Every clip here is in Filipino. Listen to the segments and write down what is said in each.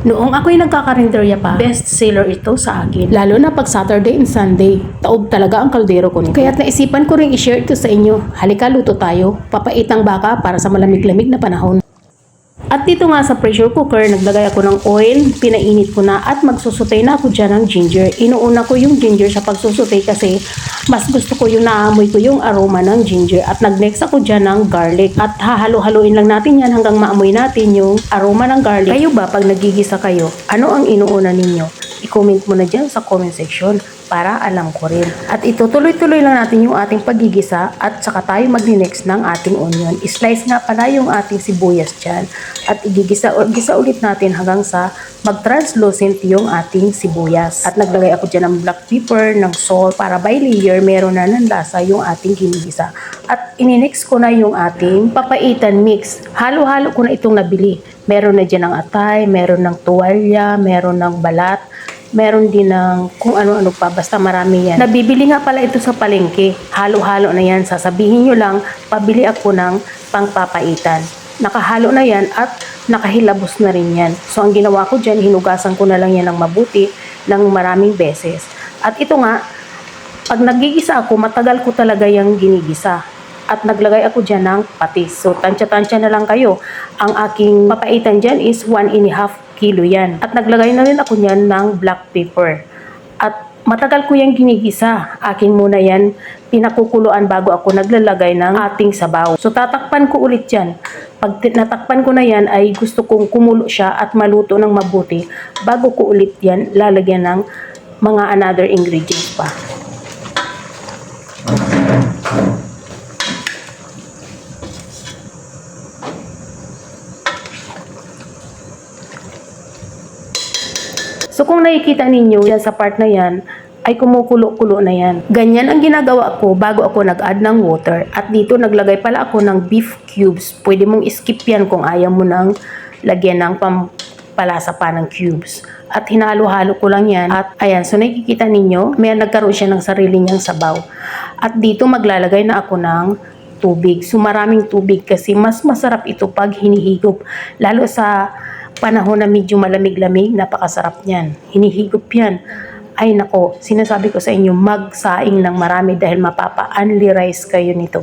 Noong ako'y nagkakarinderya pa, best seller ito sa akin. Lalo na pag Saturday and Sunday. Taob talaga ang kaldero ko nito. Kaya't naisipan ko rin i-share ito sa inyo. Halika luto tayo. Papaitang baka para sa malamig-lamig na panahon. At dito nga sa pressure cooker, naglagay ako ng oil, pinainit ko na at magsusutay na ako dyan ng ginger. Inuuna ko yung ginger sa pagsusutay kasi mas gusto ko yung naamoy ko yung aroma ng ginger. At nag-next ako dyan ng garlic. At hahalo-haloin lang natin yan hanggang maamoy natin yung aroma ng garlic. Kayo ba pag nagigisa kayo, ano ang inuuna ninyo? I-comment mo na dyan sa comment section para alam ko rin. At itutuloy-tuloy lang natin yung ating pagigisa at saka tayo magni-next ng ating onion. I-slice nga pala yung ating sibuyas dyan at igigisa gisa ulit natin hanggang sa mag-translucent yung ating sibuyas. At naglagay ako dyan ng black pepper, ng salt para by layer meron na ng lasa yung ating ginigisa. At ininix ko na yung ating papaitan mix. Halo-halo ko na itong nabili. Meron na dyan ng atay, meron ng tuwalya, meron ng balat, meron din ng kung ano-ano pa, basta marami yan. Nabibili nga pala ito sa palengke. Halo-halo na yan. Sasabihin nyo lang, pabili ako ng pangpapaitan. Nakahalo na yan at nakahilabos na rin yan. So ang ginawa ko dyan, hinugasan ko na lang yan ng mabuti ng maraming beses. At ito nga, pag nagigisa ako, matagal ko talaga yung ginigisa. At naglagay ako dyan ng patis. So, tansya-tansya na lang kayo. Ang aking papaitan dyan is 1 and a half kilo yan. At naglagay na rin ako dyan ng black pepper. At matagal ko yung ginigisa. Akin muna yan pinakukuluan bago ako naglalagay ng ating sabaw. So, tatakpan ko ulit yan. Pag natakpan ko na yan ay gusto kong kumulo siya at maluto ng mabuti bago ko ulit yan lalagyan ng mga another ingredients pa. So kung nakikita ninyo yan sa part na yan, ay kumukulo-kulo na yan. Ganyan ang ginagawa ko bago ako nag-add ng water. At dito naglagay pala ako ng beef cubes. Pwede mong skip yan kung ayaw mo nang lagyan ng pampalasa pa ng cubes. At hinalo-halo ko lang yan. At ayan, so nakikita ninyo, may nagkaroon siya ng sarili niyang sabaw. At dito maglalagay na ako ng tubig. So maraming tubig kasi mas masarap ito pag hinihigop. Lalo sa panahon na medyo malamig-lamig, napakasarap niyan. Hinihigop yan. Ay nako, sinasabi ko sa inyo, magsaing ng marami dahil mapapa-unli rice kayo nito.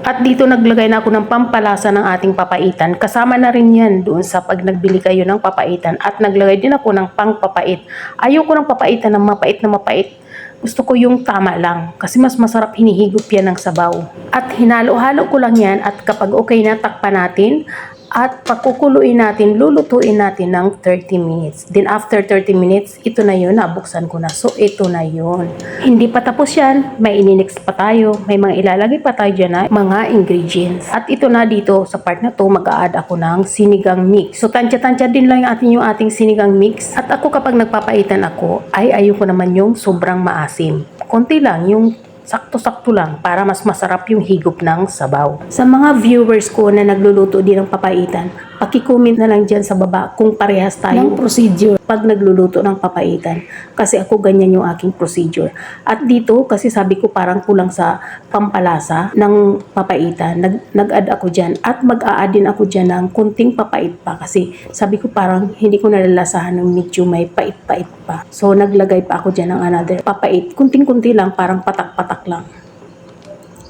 At dito naglagay na ako ng pampalasa ng ating papaitan. Kasama na rin yan doon sa pag nagbili kayo ng papaitan. At naglagay din ako ng pangpapait. Ayoko ng papaitan ng mapait na mapait. Gusto ko yung tama lang kasi mas masarap hinihigop yan ng sabaw. At hinalo-halo ko lang yan at kapag okay na takpan natin at pagkukuluin natin, lulutuin natin ng 30 minutes. Then after 30 minutes, ito na yun, nabuksan ko na. So ito na yun. Hindi pa tapos yan, may ininix pa tayo, may mga ilalagay pa tayo dyan na mga ingredients. At ito na dito, sa part na to, mag-a-add ako ng sinigang mix. So tansya-tansya din lang ating, yung ating sinigang mix. At ako kapag nagpapaitan ako, ay ayoko naman yung sobrang maasim. Konti lang, yung sakto-sakto lang para mas masarap yung higop ng sabaw. Sa mga viewers ko na nagluluto din ng papaitan, paki-comment na lang dyan sa baba kung parehas tayo ng procedure pag nagluluto ng papaitan. Kasi ako ganyan yung aking procedure. At dito, kasi sabi ko parang kulang sa pampalasa ng papaitan, nag, nag-add ako dyan at mag-a-add din ako dyan ng kunting papait pa kasi sabi ko parang hindi ko nalalasahan ng medyo may pait-pait pa. So naglagay pa ako dyan ng another papait. Kunting-kunti lang, parang patak-patak lang.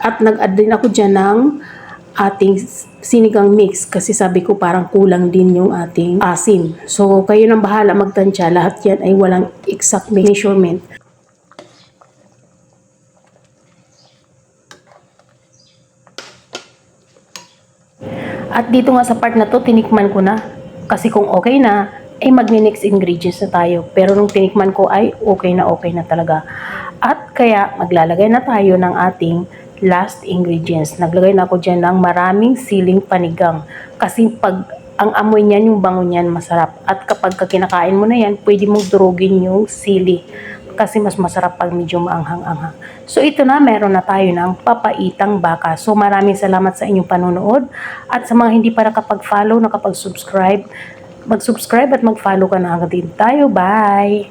At nag-add din ako dyan ng ating sinigang mix kasi sabi ko parang kulang din yung ating asim. So kayo nang bahala magtansya. Lahat yan ay walang exact measurement. At dito nga sa part na to, tinikman ko na. Kasi kung okay na, ay magni-next ingredients na tayo. Pero nung tinikman ko ay okay na okay na talaga. At kaya maglalagay na tayo ng ating last ingredients. Naglagay na ako dyan ng maraming siling panigang. Kasi pag ang amoy niyan, yung bango niyan, masarap. At kapag ka kinakain mo na yan, pwede mong durugin yung sili. Kasi mas masarap pag medyo maanghang-anghang. So ito na, meron na tayo ng papaitang baka. So maraming salamat sa inyong panonood. At sa mga hindi pa nakapag-follow, nakapag-subscribe, mag-subscribe at mag-follow ka na agad din tayo. Bye!